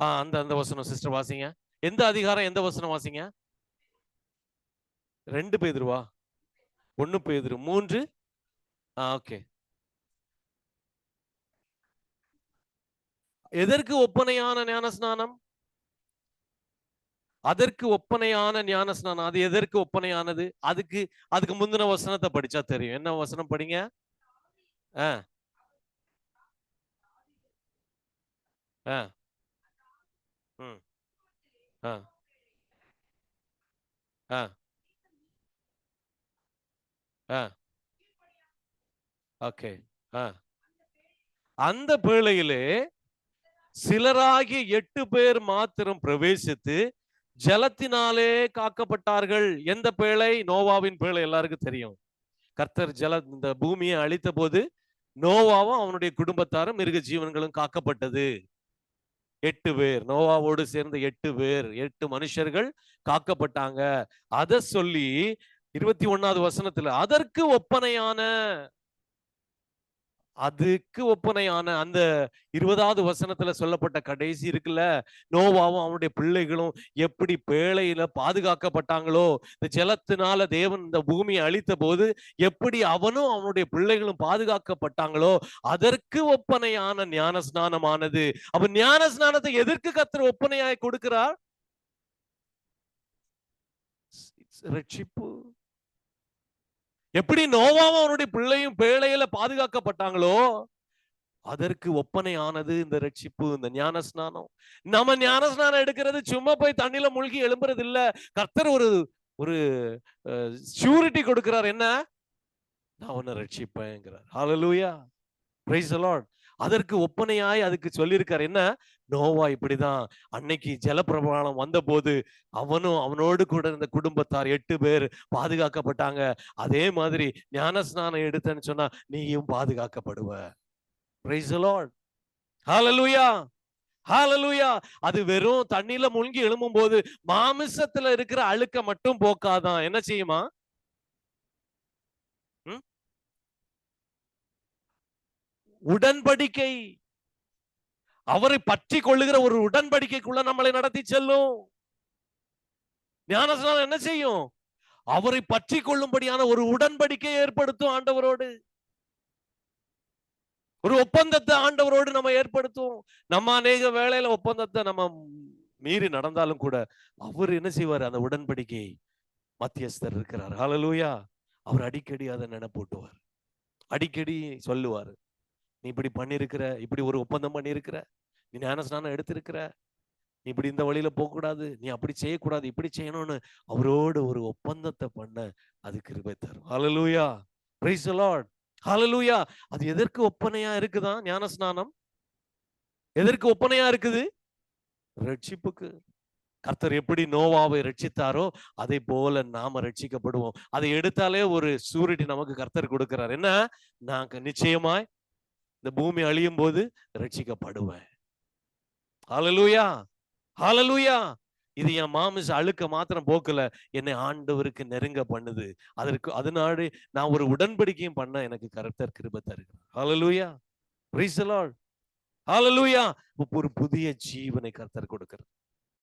ஆ அந்த அந்த வசனம் சிஸ்டர் வாசிங்க. எந்த அதிகாரம் எந்த வசனம் வாசிங்க? ரெண்டு பேதுருவா? ஒன்னு பேதுரு மூன்று? ஆ ஓகே எதற்கு ஒப்பனையான ஞானஸ்நானம்? அதற்கு ஒப்பனையான ஞானஸ்நானம். அது எதற்கு ஒப்பனையானது? அதுக்கு அதுக்கு முந்தின வசனத்தை படிச்சா தெரியும். என்ன வசனம் படிங்க? ஆ. ஆ. ம். ஆ. ஆ. ஆ. ஓகே. ஆ. அந்த பேழையிலே சிலராகிய எட்டு பேர் மாத்திரம் பிரவேசித்து ஜலத்தினாலே காக்கப்பட்டார்கள். எந்த பேழை நோவாவின் பேழை எல்லாருக்கும் தெரியும். கர்த்தர் ஜல இந்த பூமியை அழித்த போது நோவாவும் அவனுடைய குடும்பத்தாரும் மிருக ஜீவன்களும் காக்கப்பட்டது. எட்டு பேர். நோவாவோடு சேர்ந்த எட்டு பேர். எட்டு மனுஷர்கள் காக்கப்பட்டாங்க. அத சொல்லி இருபத்தி ஒன்னாவது வசனத்துல அதற்கு ஒப்பனையான அதுக்கு ஒப்பனையான அந்த இருபதாவது வசனத்துல சொல்லப்பட்ட கடைசி இருக்குல்ல? நோவாவும் அவனுடைய பிள்ளைகளும் எப்படி பேழையில பாதுகாக்கப்பட்டாங்களோ? இந்த ஜலத்தினால தேவன் இந்த பூமியை அழித்த போது எப்படி அவனும் அவனுடைய பிள்ளைகளும் பாதுகாக்கப்பட்டாங்களோ? அதற்கு ஒப்பனையான ஞான ஸ்நானமானது அப்ப ஞான ஸ்நானத்தை எதற்கு கத்தர் ஒப்பனையாய் கொடுக்கிறார்? ரட்சிப்பு. எப்படி நோவாவும் அவனுடைய பிள்ளையும் பேழையில பாதுகாக்கப்பட்டாங்களோ அதற்கு ஒப்பனை ஆனது இந்த ரட்சிப்பு இந்த ஞான ஸ்நானம் நம்ம ஞான ஸ்நானம் எடுக்கிறது சும்மா போய் தண்ணியில மூழ்கி எழும்புறது இல்ல கர்த்தர் ஒரு ஒரு ஷூரிட்டி கொடுக்கிறார். என்ன? நான் உன்னை ரட்சிப்பேங்கிறார் ஹalleluya பிரைஸ் அலாட் அதற்கு ஒப்பனையாய் அதுக்கு சொல்லியிருக்கார். என்ன? நோவா இப்படிதான். அன்னைக்கு ஜலப்பிரபாளம் வந்த போது அவனும் அவனோடு கூட இருந்த குடும்பத்தார் எட்டு பேர் பாதுகாக்கப்பட்டாங்க. அதே மாதிரி ஞானஸ்நானம் எடுத்தேன்னு சொன்னா நீயும் பாதுகாக்கப்படுவ. ஹாலலூயா லார்ட் அது வெறும் தண்ணியில முழுங்கி எழும்பும் போது மாமிசத்துல இருக்கிற அழுக்க மட்டும் போக்காதான். என்ன செய்யுமா ம்? உடன்படிக்கை. அவரை பற்றி கொள்ளுகிற ஒரு உடன்படிக்கைக்குள்ள நம்மளை நடத்தி செல்லும். ஞானஸ்நானம் என்ன செய்யும்? அவரை பற்றி கொள்ளும்படியான ஒரு உடன்படிக்கை ஏற்படுத்தும் ஆண்டவரோடு. ஒரு ஒப்பந்தத்தை ஆண்டவரோடு நம்ம ஏற்படுத்துவோம். நம்ம அநேக வேலையில ஒப்பந்தத்தை நம்ம மீறி நடந்தாலும் கூட அவர் என்ன செய்வார்? அந்த உடன்படிக்கை மத்தியஸ்தர் இருக்கிறார். ஹாலலூயா அவர் அடிக்கடி அதை நினைப்பூட்டுவார். அடிக்கடி சொல்லுவார். நீ இப்படி பண்ணியிருக்கிற இப்படி ஒரு ஒப்பந்தம் பண்ணியிருக்கிற நீ ஞானஸ்நானம் எடுத்திருக்கிற நீ இப்படி இந்த வழியில போகக்கூடாது நீ அப்படி செய்யக்கூடாது இப்படி செய்யணும்னு அவரோடு ஒரு ஒப்பந்தத்தை பண்ண அது கிருபை தரும். ஹலலூயா பிரைஸ் லார்ட் ஹலலூயா அது எதற்கு ஒப்பனையா இருக்குதான் ஞானஸ்நானம்? எதற்கு ஒப்பனையா இருக்குது? ரட்சிப்புக்கு. கர்த்தர் எப்படி நோவாவை ரட்சித்தாரோ அதை போல நாம ரட்சிக்கப்படுவோம். அதை எடுத்தாலே ஒரு சூரிட்டி நமக்கு கர்த்தர் கொடுக்கிறார். என்ன? நாங்க நிச்சயமாய் இந்த பூமி அழியும் போது ரட்சிக்கப்படுவேன். ஹalleluya ஹாலலூயா இது என் மாமிச அழுக்க மாத்திரம் போக்கல. என்னை ஆண்டவருக்கு நெருங்க பண்ணுது. அதற்கு அதனால நான் ஒரு உடன்படிக்கையும் பண்ண எனக்கு கரெக்டர் கிருபை தருகிறேன் ஹalleluya praise ஒரு புதிய ஜீவனை கர்த்தர் கொடுக்கிறது